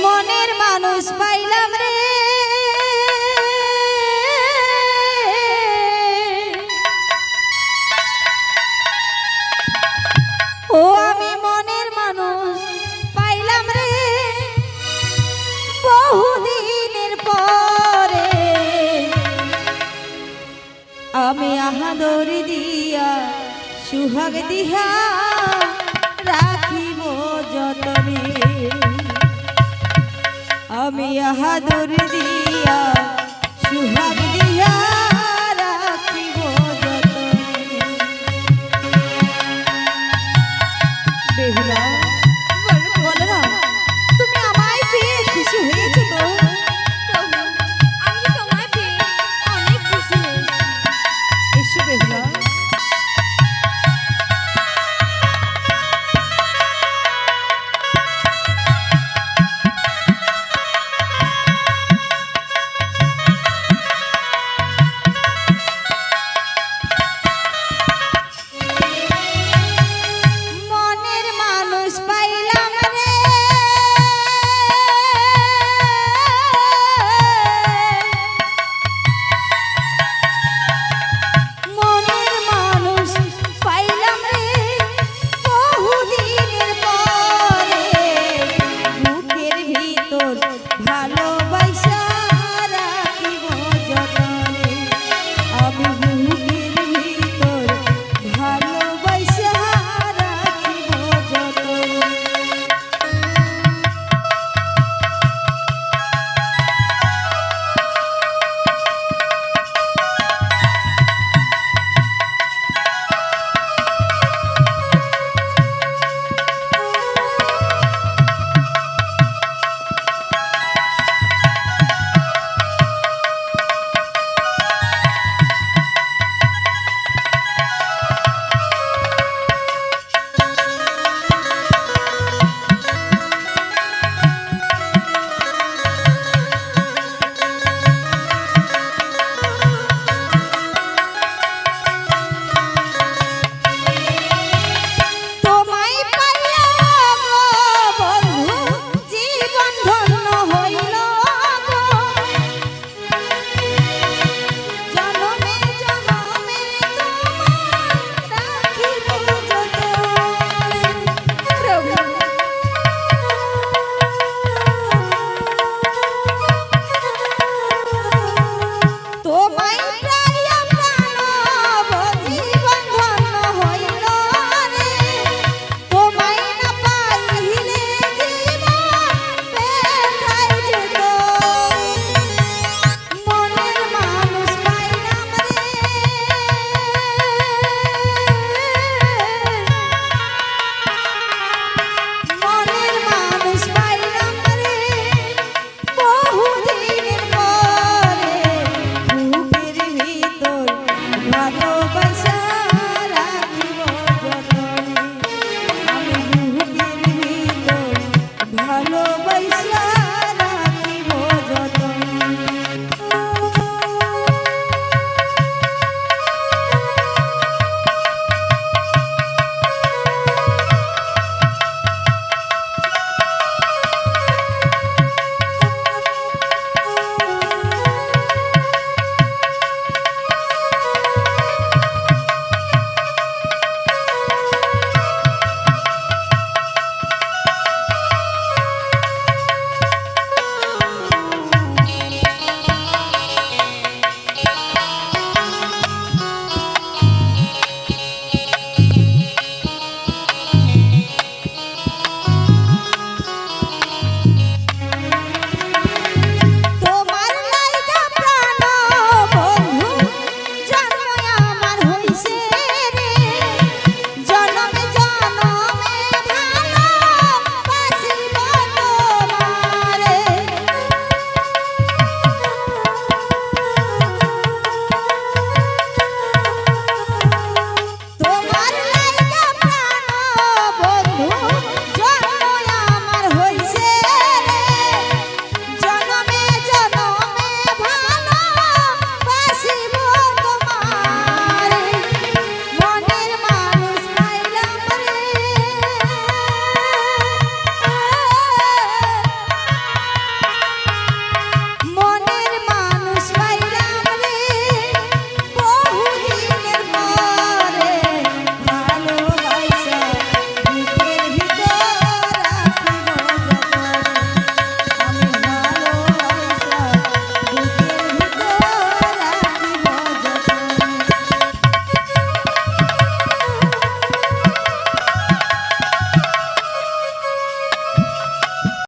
মনের মানুষ পাইলাম রে। ও আমি মনের মানুষ পাইলাম রে। বহুদিনের পরে আমি আহাদি দিয়া সুহাগ দিহা রাখিব। আমি হাদুর দিয়া সুহাগ দিয়া রাখিব বেহুলা।